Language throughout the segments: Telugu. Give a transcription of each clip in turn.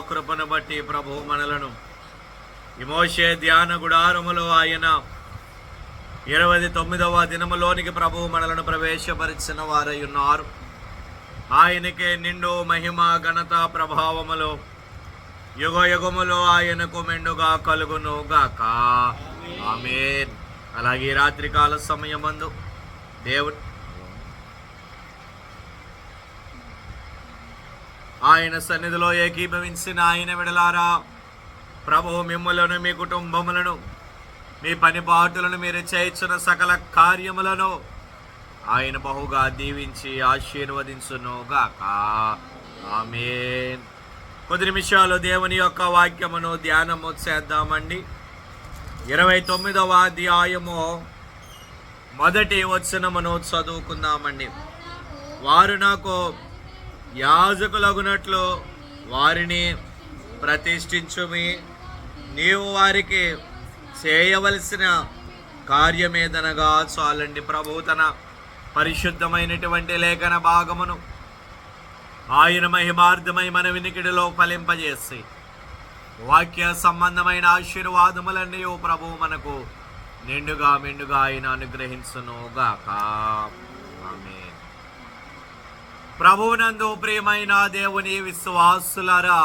కృపను బట్టి ప్రభు మనలను. విమోషే ధ్యాన గుడారములో ఆయన ఇరవై తొమ్మిదవ దినములోనికి ప్రభు మనలను ప్రవేశపరిచిన వారై ఉన్నారు. ఆయనకే నిండు మహిమ ఘనత ప్రభావములు యుగ యుగములో ఆయనకు మెండుగా కలుగును గాక అలాగే రాత్రికాల సమయమందు దేవుడు ఆయన సన్నిధిలో ఏకీభవించిన ఆయన విడలారా ప్రభు మిమ్మలను మీ కుటుంబములను మీ పనిపాటులను మీరు చేయించిన సకల కార్యములను ఆయన బహుగా దీవించి ఆశీర్వదించును ఆమె కొద్ది నిమిషాలు దేవుని యొక్క వాక్యమును ధ్యానము చేద్దామండి. ఇరవై తొమ్మిదవ అధ్యాయము మొదటి వచనమును చదువుకుందామండి. వారు నాకు యాజకులగునట్లు వారిని ప్రతిష్ఠించుమి. నీవు వారికి చేయవలసిన కార్యమేదనగా చాలండి ప్రభు తన పరిశుద్ధమైనటువంటి లేఖన భాగమును. ఆయన మహిమార్థమై మన వినికిడిలో ఫలింపజేసి వాక్య సంబంధమైన ఆశీర్వాదములన్నీ ప్రభు మనకు నిండుగా మెండుగా ఆయన అనుగ్రహించునుగాక. ప్రభువునందు ప్రియమైన దేవుని విశ్వాసులరా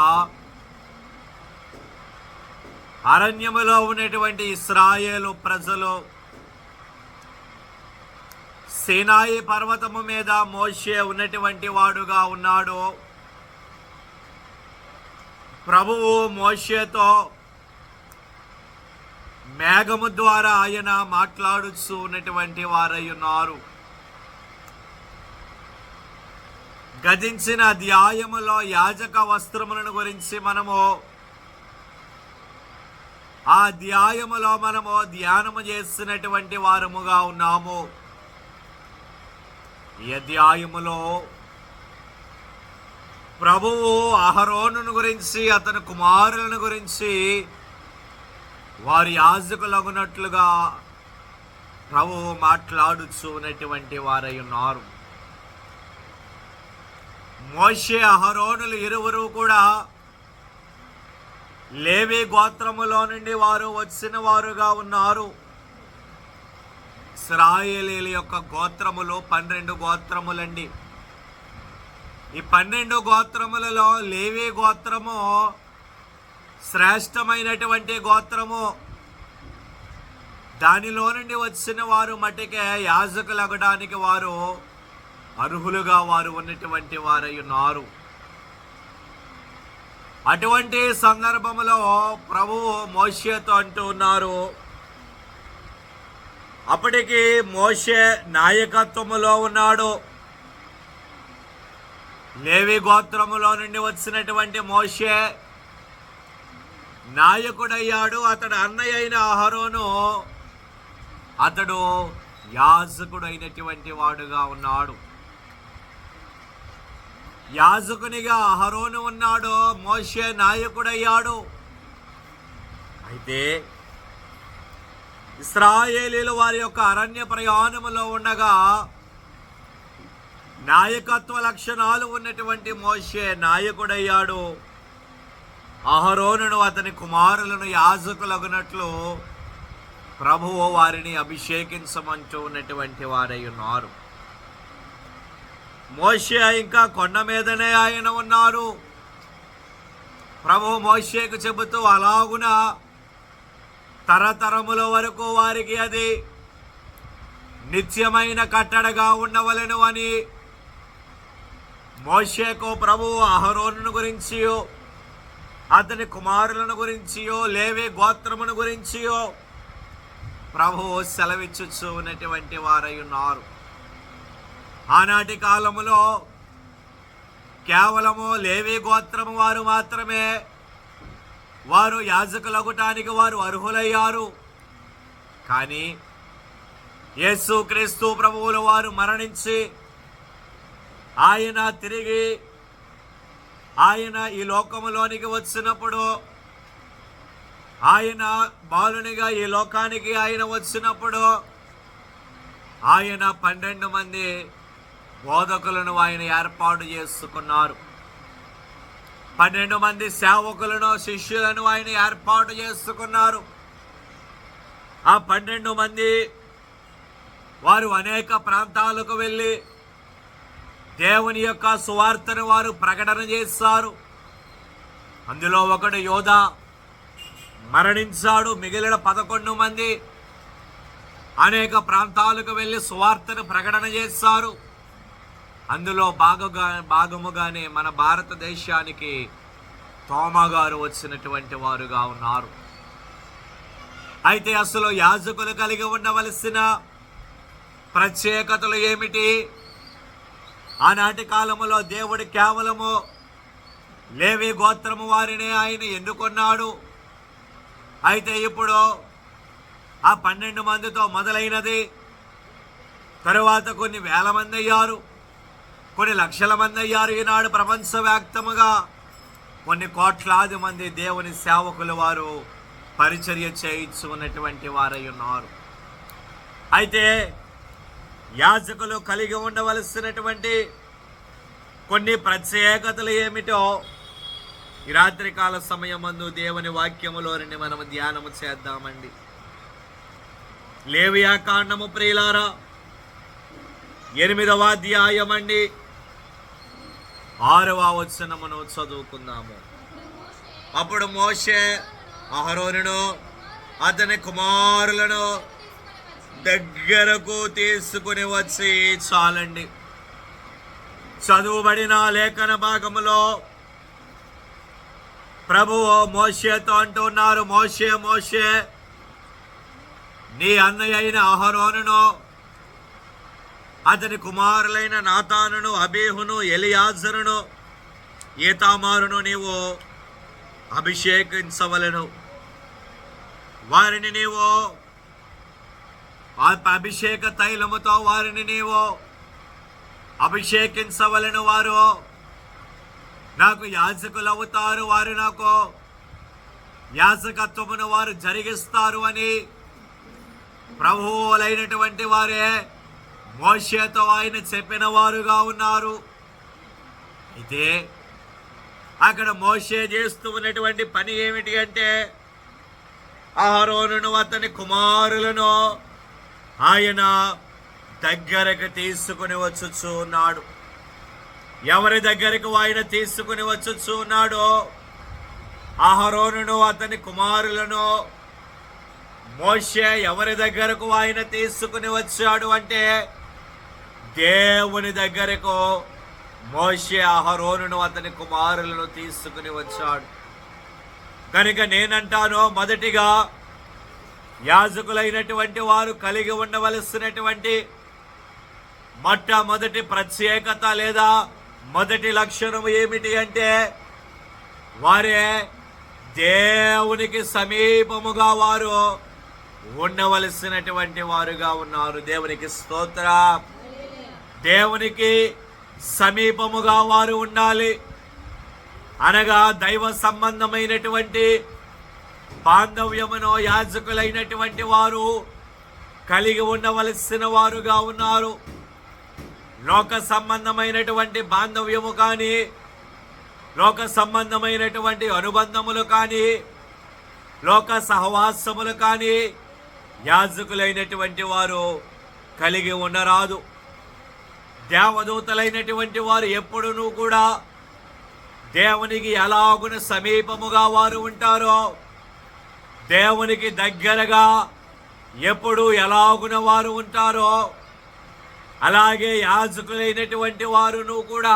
అరణ్యములో ఉన్నటువంటి ఇస్రాయేలు ప్రజలు సేనాయి పర్వతము మీద మోషే ఉన్నటువంటి వాడుగా ఉన్నాడు. ప్రభువు మోషేతో మేఘము ద్వారా ఆయన మాట్లాడుచు ఉన్నటువంటి వారై ఉన్నారు. గతించిన అధ్యాయములో యాజక వస్త్రములను గురించి మనము ఆ అధ్యాయములో మనము ధ్యానము చేస్తున్నటువంటి వారముగా ఉన్నాము. ఈ అధ్యాయములో ప్రభువు అహరోనును గురించి అతని కుమారులను గురించి వారి యాజకులగునట్లుగా ప్రభువు మాట్లాడుచున్నటువంటి వారై ఉన్నారు. మోషే అహరోనులు ఇరువురు కూడా లేవి గోత్రములో నుండి వారు వచ్చిన వారుగా ఉన్నారు. ఇస్రాయేలీల యొక్క గోత్రములు పన్నెండు గోత్రములండి. ఈ పన్నెండు గోత్రములలో లేవి గోత్రము శ్రేష్టమైనటువంటి గోత్రము. దానిలో నుండి వచ్చిన వారు మటుకే యాజకులగడానికి వారు అర్హులుగా వారు ఉన్నటువంటి వారై ఉన్నారు. అటువంటి సందర్భంలో ప్రభువు మోషేతో అంటూ ఉన్నారు. అప్పటికి మోషే నాయకత్వములో ఉన్నాడు. లేవి గోత్రములో నుండి వచ్చినటువంటి మోషే నాయకుడయ్యాడు. అతడు అన్నయ్య అయిన అహరోను అతడు యాజకుడైనటువంటి వాడుగా ఉన్నాడు. యాజకునిగా అహరోను ఉన్నాడు మోషే నాయకుడయ్యాడు. అయితే ఇస్రాయేలీలు వారి యొక్క అరణ్య ప్రయాణములో ఉండగా నాయకత్వ లక్షణాలు ఉన్నటువంటి మోషే నాయకుడయ్యాడు. అహరోనును అతని కుమారులను యాజకులగునట్లు ప్రభువు వారిని అభిషేకించమంటూ ఉన్నటువంటి వారై ఉన్నారు. మోషే ఇంకా కొండ మీదనే ఆయన ఉన్నారు. ప్రభు మోషేకు చెబుతూ అలాగున తరతరముల వరకు వారికి అది నిత్యమైన కట్టడగా ఉండవలను అని మోషేకు ప్రభు అహరోను గురించియో అతని కుమారులను గురించియో లేవే గోత్రమును గురించియో ప్రభువు సెలవిచ్చుచు ఉన్నటువంటి వారై ఉన్నారు. ఆనాటి కాలములో కేవలము లేవి గోత్రము వారు మాత్రమే. వారు యాజకులగుటానికి వారు అర్హులయ్యారు. కానీ యేసు క్రీస్తు ప్రభువుల వారు మరణించి ఆయన తిరిగి ఆయన ఈ లోకములోనికి వచ్చినప్పుడు ఆయన బాలునిగా ఈ లోకానికి ఆయన వచ్చినప్పుడు ఆయన పన్నెండు మంది బోధకులను ఆయన ఏర్పాటు చేసుకున్నారు. పన్నెండు మంది సేవకులను శిష్యులను ఆయన ఏర్పాటు చేసుకున్నారు. ఆ పన్నెండు మంది వారు అనేక ప్రాంతాలకు వెళ్ళి దేవుని యొక్క సువార్తను వారు ప్రకటన చేస్తారు అందులో ఒకడు యోధ మరణించాడు. మిగిలిన పదకొండు మంది అనేక ప్రాంతాలకు వెళ్ళి సువార్తను ప్రకటన చేస్తారు అందులో భాగగా భాగముగానే మన భారతదేశానికి తోమగారు వచ్చినటువంటి వారుగా ఉన్నారు. అయితే అసలు యాజకులు కలిగి ఉండవలసిన ప్రత్యేకతలు ఏమిటి? ఆనాటి కాలంలో దేవుడు కేవలము లేవి గోత్రము వారినే ఆయన ఎన్నుకున్నాడు. అయితే ఇప్పుడు ఆ పన్నెండు మందితో మొదలైనది. తరువాత కొన్ని వేల మంది అయ్యారు. కొన్ని లక్షల మంది అయ్యారు ఈనాడు ప్రపంచవ్యాప్తముగా. కొన్ని కోట్లాది మంది దేవుని సేవకులు వారు పరిచర్య చేయించుకున్నటువంటి వారై ఉన్నారు. అయితే యాజకులు కలిగి ఉండవలసినటువంటి కొన్ని ప్రత్యేకతలు ఏమిటో ఈ రాత్రికాల సమయమందు దేవుని వాక్యములోని మనము ధ్యానము చేద్దామండి. లేవియా కాండము ప్రియులారా ఎనిమిదవ అధ్యాయం అండి ఆరవ వచనమును చదువుకుందాము. అప్పుడు మోషే అహరోనును అతని కుమారులను దగ్గరకు తీసుకుని వచ్చి చాలండి. చదువుబడిన లేఖన భాగములో ప్రభువు మోషేతో అంటున్నారు మోషే మోషే నీ అన్నయ్య అయిన అహరోనును అతని కుమారులైన నాతానును అబేహును ఎలియాజరును ఈతామారును నీవు అభిషేకించవలను. వారిని నీవు అభిషేక తైలముతో వారిని నీవు అభిషేకించవలను వారు. నాకు యాజకులు అవుతారు వారు నాకు యాజకత్వమును వారు జరిగిస్తారు అని ప్రభువులైనటువంటి వారే మోషేతో ఆయన చెప్పిన వారుగా ఉన్నారు. అయితే అక్కడ మోషే చేస్తూ ఉన్నటువంటి పని ఏమిటి అంటే ఆరోనును అతని కుమారులను ఆయన దగ్గరకు తీసుకుని వచ్చుచు ఉన్నాడు. ఎవరి దగ్గరకు ఆయన తీసుకుని వచ్చుచు ఉన్నాడో అహరోనును అతని కుమారులను మోషే ఎవరి దగ్గరకు ఆయన తీసుకుని వచ్చాడు అంటే దేవుని దగ్గరకు మోషే అహరోనును అతని కుమారులను తీసుకుని వచ్చాడు. కనుక నేనంటాను మొదటిగా యాజకులైనటువంటి వారు కలిగి ఉండవలసినటువంటి మొట్టమొదటి ప్రత్యేకత లేదా మొదటి లక్షణం ఏమిటి అంటే వారే దేవునికి సమీపముగా వారు ఉండవలసినటువంటి వారుగా ఉన్నారు. దేవునికి స్తోత్ర. దేవునికి సమీపముగా వారు ఉండాలి. అనగా దైవ సంబంధమైనటువంటి బాంధవ్యమును యాజకులైనటువంటి వారు కలిగి ఉండవలసిన వారుగా ఉన్నారు. లోక సంబంధమైనటువంటి బాంధవ్యము కానీ లోక సంబంధమైనటువంటి అనుబంధములు కానీ లోక సహవాసములు కానీ యాజకులైనటువంటి వారు కలిగి ఉండరాదు. దేవదూతలైనటువంటి వారు ఎప్పుడునూ కూడా దేవునికి ఎలాగున సమీపముగా వారు ఉంటారో దేవునికి దగ్గరగా ఎప్పుడు ఎలాగున వారు ఉంటారో అలాగే యాజకులైనటువంటి వారును కూడా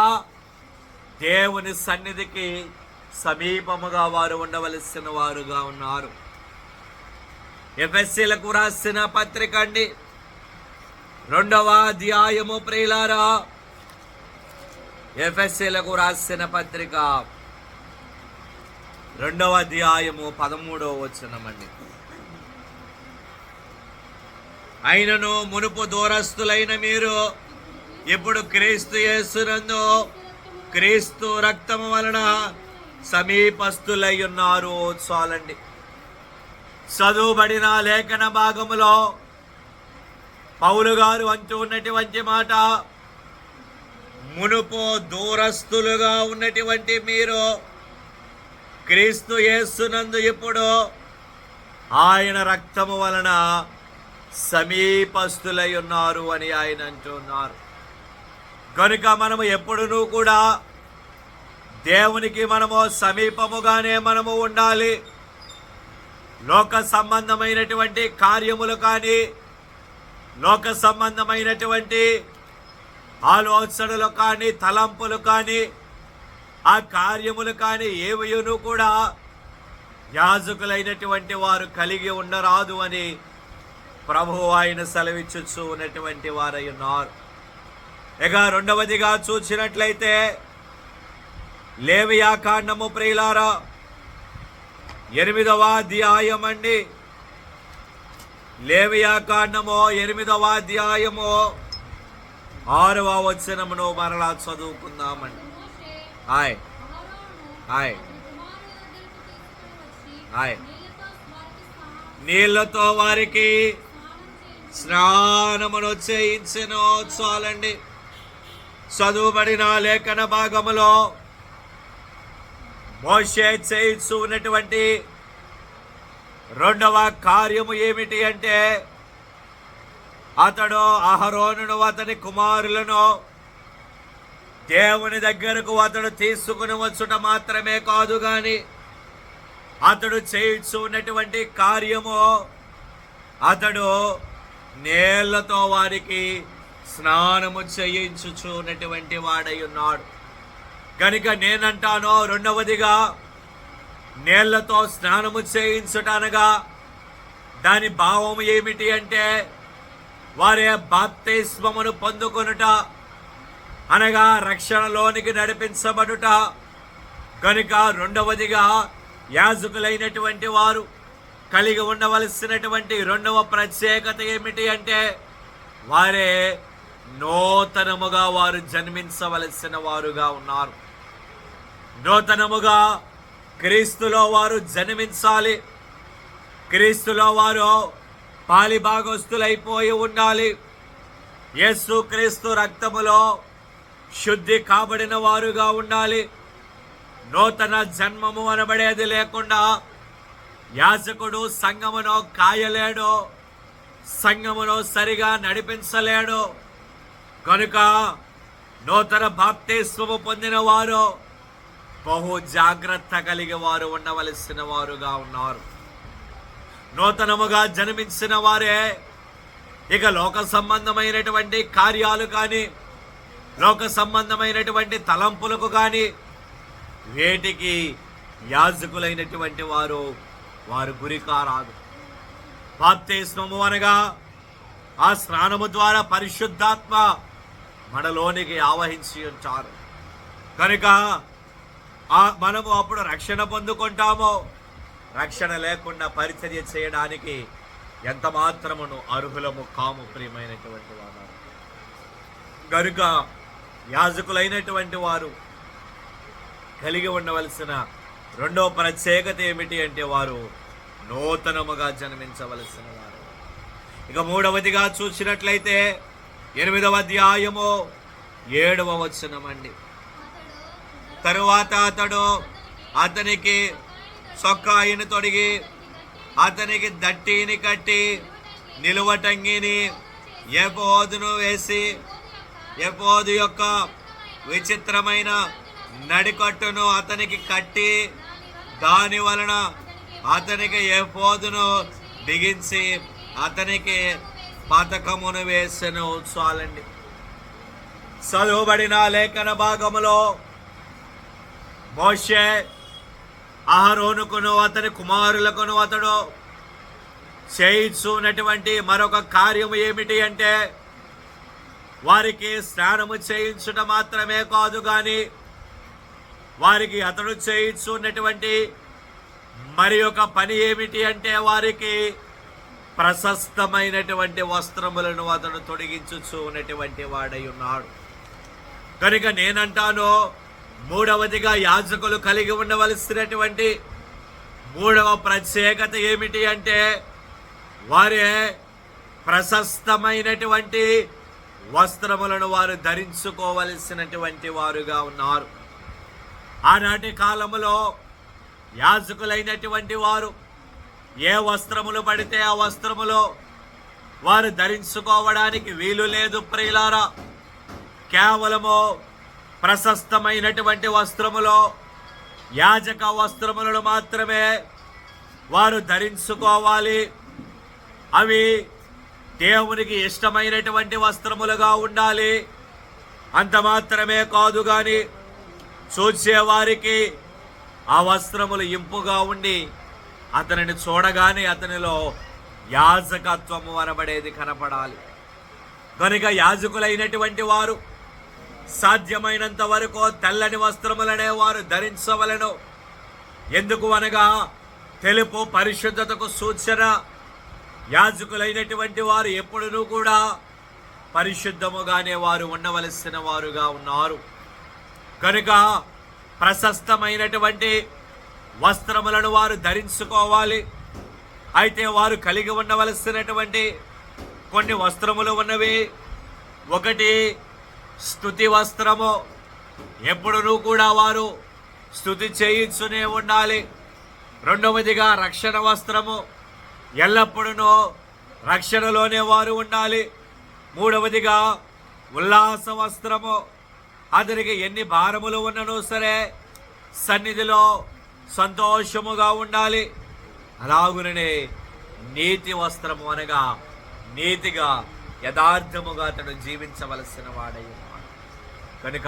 దేవుని సన్నిధికి సమీపముగా వారు ఉండవలసిన వారుగా ఉన్నారు. ఎఫ్ఎస్సీలకు రాసిన పత్రిక అండి రెండవ అధ్యాయము ప్రియులారా ఎఫ్ఎస్సీలకు రాసిన పత్రిక. రెండవ అధ్యాయము పదమూడవ వచ్చినమండి అయినను మునుపు దూరస్తులైన మీరు ఇప్పుడు క్రీస్తు యేసునందు క్రీస్తు రక్తము వలన సమీపస్తులై ఉన్నారు. చాలండి. చదువుబడిన లేఖన భాగములో పౌలు గారు అంటూ ఉన్నటువంటి మాట మునుపు దూరస్తులుగా ఉన్నటువంటి మీరు క్రీస్తు యేసునందు ఇప్పుడు ఆయన రక్తము వలన సమీపస్తులై ఉన్నారు అని ఆయన అంటున్నారు కనుక మనము ఎప్పుడునూ కూడా దేవునికి మనము సమీపముగానే మనము ఉండాలి. లోక సంబంధమైనటువంటి కార్యములు కానీ లోక సంబంధమైనటువంటి ఆలోచనలు కానీ తలంపులు కానీ ఆ కార్యములు కానీ ఏవయోనూ కూడా యాజకులైనటువంటి వారు కలిగి ఉండరాదు అని ప్రభువు ఆయన సెలవిచ్చుచు ఉన్నటువంటి వారై ఉన్నారు. ఇక రెండవదిగా చూసినట్లయితే లేవియా కాండము ప్రియులారా ఎనిమిదవ అధ్యాయం అండి లేవియాకాండమో ఎనిమిదవ అధ్యాయమో ఆరవ వచనమును మరలా చదువుకుందామండి. హాయ్. హాయ్. హాయ్. నీళ్ళతో వారికి స్నానమును చేయించను చాలండి. చదువుబడిన లేఖన భాగములో మోషే చేయించు ఉన్నటువంటి రెండవ కార్యము ఏమిటి అంటే అతడు అహరోనును అతని కుమారులను దేవుని దగ్గరకు అతడు తీసుకుని వచ్చుట మాత్రమే కాదు కానీ అతడు చేయించు ఉన్నటువంటి కార్యము అతడు నేళ్ళతో వారికి స్నానము చేయించుచున్నటువంటి వాడై ఉన్నాడు. కనుక నేనంటాను రెండవదిగా నీళ్ళతో స్నానము చేయించుటనగా దాని భావం ఏమిటి అంటే వారే బాప్తిస్మమును పొందుకొనుట అనగా రక్షణలోనికి నడిపించబడుట. కనుక రెండవదిగా యాజకులైనటువంటి వారు కలిగి ఉండవలసినటువంటి రెండవ ప్రత్యేకత ఏమిటి అంటే వారే నూతనముగా వారు జన్మించవలసిన వారుగా ఉన్నారు. నూతనముగా క్రీస్తులో వారు జన్మించాలి. క్రీస్తులో వారు పాలిభాగస్తులైపోయి ఉండాలి. యేసు క్రీస్తు రక్తములో శుద్ధి కాబడిన వారుగా ఉండాలి. నూతన జన్మము అనబడేది లేకుండా యాజకుడు సంగమును కాయలేడు సంగమును సరిగా నడిపించలేడు. కనుక నూతన బాప్తిస్వము పొందిన వారు బహు జాగ్రత్త కలిగి వారు ఉండవలసిన వారుగా ఉన్నారు. నూతనముగా జన్మించిన వారే. ఇక లోక సంబంధమైనటువంటి కార్యాలు కానీ లోక సంబంధమైనటువంటి తలంపులకు కానీ వేటికి యాజకులైనటువంటి వారు వారు గురి కారాదు. బాప్తిస్మము అనగా ఆ స్నానము ద్వారా పరిశుద్ధాత్మ మనలోనికి ఆవహించి ఉంటారు కనుక మనము అప్పుడు రక్షణ పొందుకుంటామో. రక్షణ లేకుండా పరిచర్య చేయడానికి ఎంత మాత్రమును అర్హులము కాము ప్రియమైనటువంటి వారు. కనుక యాజకులైనటువంటి వారు కలిగి ఉండవలసిన రెండో ప్రత్యేకత ఏమిటి అంటే వారు నూతనముగా జన్మించవలసిన వారు. ఇక మూడవదిగా చూసినట్లయితే ఎనిమిదవ అధ్యాయము ఏడవ వచనమండి. తరువాత అతడు అతనికి సొక్కాయిని తొడిగి అతనికి దట్టిని కట్టి నిలువటంగిని ఎపోదును వేసి ఎపోదు యొక్క విచిత్రమైన నడికట్టును అతనికి కట్టి దాని వలన అతనికి ఎపోదును బిగించి అతనికి పథకమును వేసెను. చాలండి. చదువుబడిన లేఖన భాగములో మోషే అహరోనుకును అతని కుమారులకును అతడు చేయించున్నటువంటి మరొక కార్యము ఏమిటి అంటే వారికి స్నానము చేయించుట మాత్రమే కాదు కానీ వారికి అతడు చేయించున్నటువంటి మరి ఒక పని ఏమిటి అంటే వారికి ప్రశస్తమైనటువంటి వస్త్రములను అతడు తొడిగించుచు ఉన్నటువంటి వాడై ఉన్నాడు. కనుక నేనంటాను మూడవదిగా యాజకులు కలిగి ఉండవలసినటువంటి మూడవ ప్రత్యేకత ఏమిటి అంటే వారే ప్రశస్తమైనటువంటి వస్త్రములను వారు ధరించుకోవలసినటువంటి వారుగా ఉన్నారు. ఆనాటి కాలములో యాజకులైనటువంటి వారు ఏ వస్త్రములు పడితే ఆ వస్త్రములో వారు ధరించుకోవడానికి వీలు లేదు ప్రియులారా. కేవలము ప్రశస్తమైనటువంటి వస్త్రములో యాజక వస్త్రములను మాత్రమే వారు ధరించుకోవాలి. అవి దేవునికి ఇష్టమైనటువంటి వస్త్రములుగా ఉండాలి. అంత మాత్రమే కాదు కానీ చూసేవారికి ఆ వస్త్రములు ఇంపుగా ఉండి అతనిని చూడగానే అతనిలో యాజకత్వము అనబడేది కనపడాలి. కనుక యాజకులైనటువంటి వారు సాధ్యమైనంత వరకు తెల్లని వస్త్రములనే వారు ధరించవలను. ఎందుకు అనగా తెలుపు పరిశుద్ధతకు సూచన. యాజకులైనటువంటి వారు ఎప్పుడునూ కూడా పరిశుద్ధముగానే వారు ఉండవలసిన వారుగా ఉన్నారు. కనుక ప్రశస్తమైనటువంటి వస్త్రములను వారు ధరించుకోవాలి. అయితే వారు కలిగి ఉండవలసినటువంటి కొన్ని వస్త్రములు ఉన్నవి. ఒకటి స్థుతి వస్త్రము ఎప్పుడునూ కూడా వారు స్థుతి చేయించునే ఉండాలి. రెండవదిగా రక్షణ వస్త్రము ఎల్లప్పుడూ రక్షణలోనే వారు ఉండాలి. మూడవదిగా ఉల్లాస వస్త్రము అతనికి ఎన్ని భారములు ఉన్నను సరే సన్నిధిలో సంతోషముగా ఉండాలి. అలాగుననే నీతి వస్త్రము అనగా నీతిగా యథార్థముగా అతడు జీవించవలసిన వాడై కనుక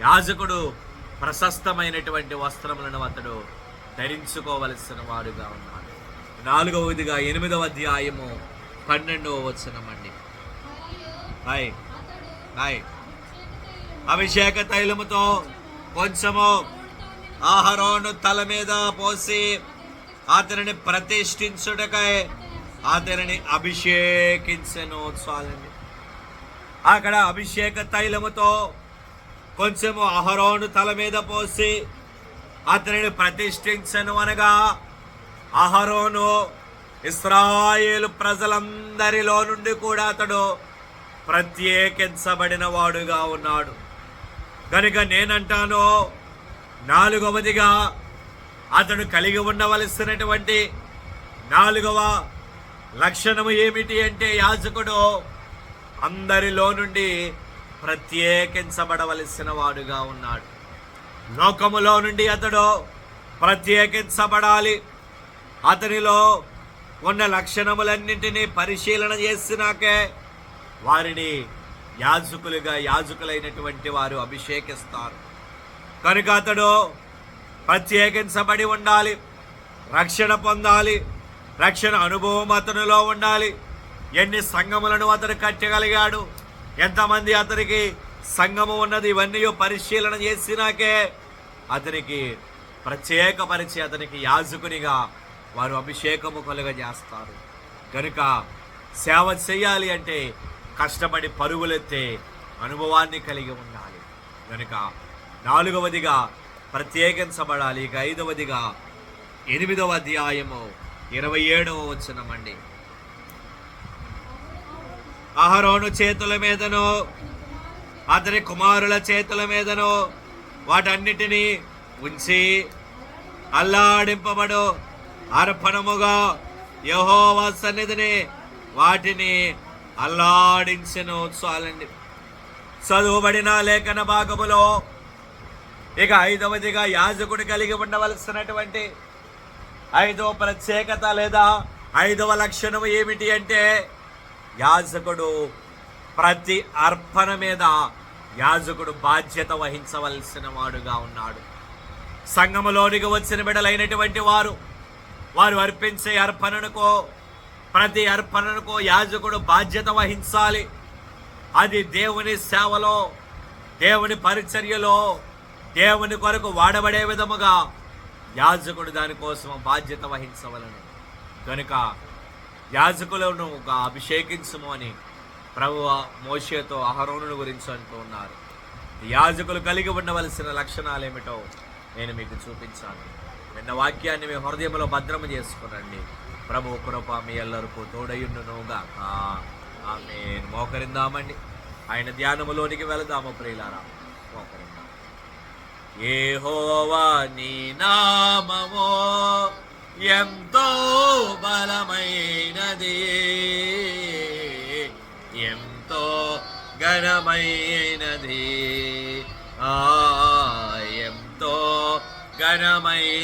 యాజకుడు ప్రశస్తమైనటువంటి వస్త్రములను అతడు ధరించుకోవలసిన వాడుగా ఉన్నాడు. నాలుగవదిగా ఎనిమిదవ అధ్యాయము పన్నెండవ వచనమండి. హాయ్. హాయ్. అభిషేక తైలముతో కొంచెము ఆహారోను తల మీద పోసి అతనిని ప్రతిష్ఠించుటకై అతనిని అభిషేకించను చాలండి. అక్కడ అభిషేక తైలముతో కొంచెము అహరోను తల మీద పోసి అతనిని ప్రతిష్ఠించను అనగా అహరోను ఇస్రాయేలు ప్రజలందరిలో నుండి కూడా అతడు ప్రత్యేకించబడిన వాడుగా ఉన్నాడు. కనుక నేనంటాను నాలుగవదిగా అతడు కలిగి ఉండవలసినటువంటి నాలుగవ లక్షణము ఏమిటి అంటే యాజకుడు అందరిలో నుండి ప్రత్యేకించబడవలసిన వాడుగా ఉన్నాడు. లోకములో నుండి అతడు ప్రత్యేకించబడాలి. అతనిలో ఉన్న లక్షణములన్నింటినీ పరిశీలన చేసినాకే వారిని యాజకులుగా యాజకులైనటువంటి వారు అభిషేకిస్తారు. కనుక అతడు ప్రత్యేకించబడి ఉండాలి రక్షణ పొందాలి రక్షణ అనుభవం అతనిలో ఉండాలి. ఎన్ని సంఘములను అతడు కట్టగలిగాడు? ఎంతమంది అతనికి సంఘము ఉన్నది ఇవన్నీ పరిశీలన చేసినాకే అతనికి ప్రత్యేకపరిచి అతనికి యాజకునిగా వారు అభిషేకము కలుగజేస్తారు. కనుక సేవ చేయాలి అంటే కష్టపడి పరుగులెత్తే అనుభవాన్ని కలిగి ఉండాలి. కనుక నాలుగవదిగా ప్రత్యేకించబడాలి. ఇక ఐదవదిగా ఎనిమిదవ అధ్యాయము ఇరవై ఏడవ వచనమండి. అహరోను చేతుల మీదను అతని కుమారుల చేతుల మీదను వాటన్నిటినీ ఉంచి అల్లాడింపబడు అర్పణముగా యహోవా సన్నిధిని వాటిని అల్లాడించను. చాలండి. చదువుబడిన లేఖన భాగములో ఇక ఐదవదిగా యాజకుడు కలిగి ఉండవలసినటువంటి ఐదవ ప్రత్యేకత లేదా ఐదవ లక్షణం ఏమిటి అంటే యాజకుడు ప్రతి అర్పణ మీద యాజకుడు బాధ్యత వహించవలసిన వాడుగా ఉన్నాడు. సంఘములోనికి వచ్చిన బిడలైనటువంటి వారు వారు అర్పించే అర్పణనుకో ప్రతి అర్పణనుకో యాజకుడు బాధ్యత వహించాలి. అది దేవుని సేవలో దేవుని పరిచర్యలో దేవుని కొరకు వాడబడే విధముగా యాజకుడు దానికోసం బాధ్యత వహించవలను. కనుక యాజకులను అభిషేకించము అని ప్రభు మోషేతో అహరోనుని గురించి అంటూ ఉన్నారు. యాజకులు కలిగి ఉండవలసిన లక్షణాలు ఏమిటో నేను మీకు చూపించాను. నిన్న వాక్యాన్ని మీ హృదయంలో భద్రము చేసుకునండి. ప్రభు కృప మీ ఎల్లరికూ తోడయుండునుగా ఆమె మోకరిందామండి. ఆయన ధ్యానములోనికి వెళదాము ప్రియులారా. మోకరిందాం హోవా నీ నామమో ఎంతో బలమైనది. ఎంతో ఘనమైనది. ఆ ఎంతో ఘనమైనది.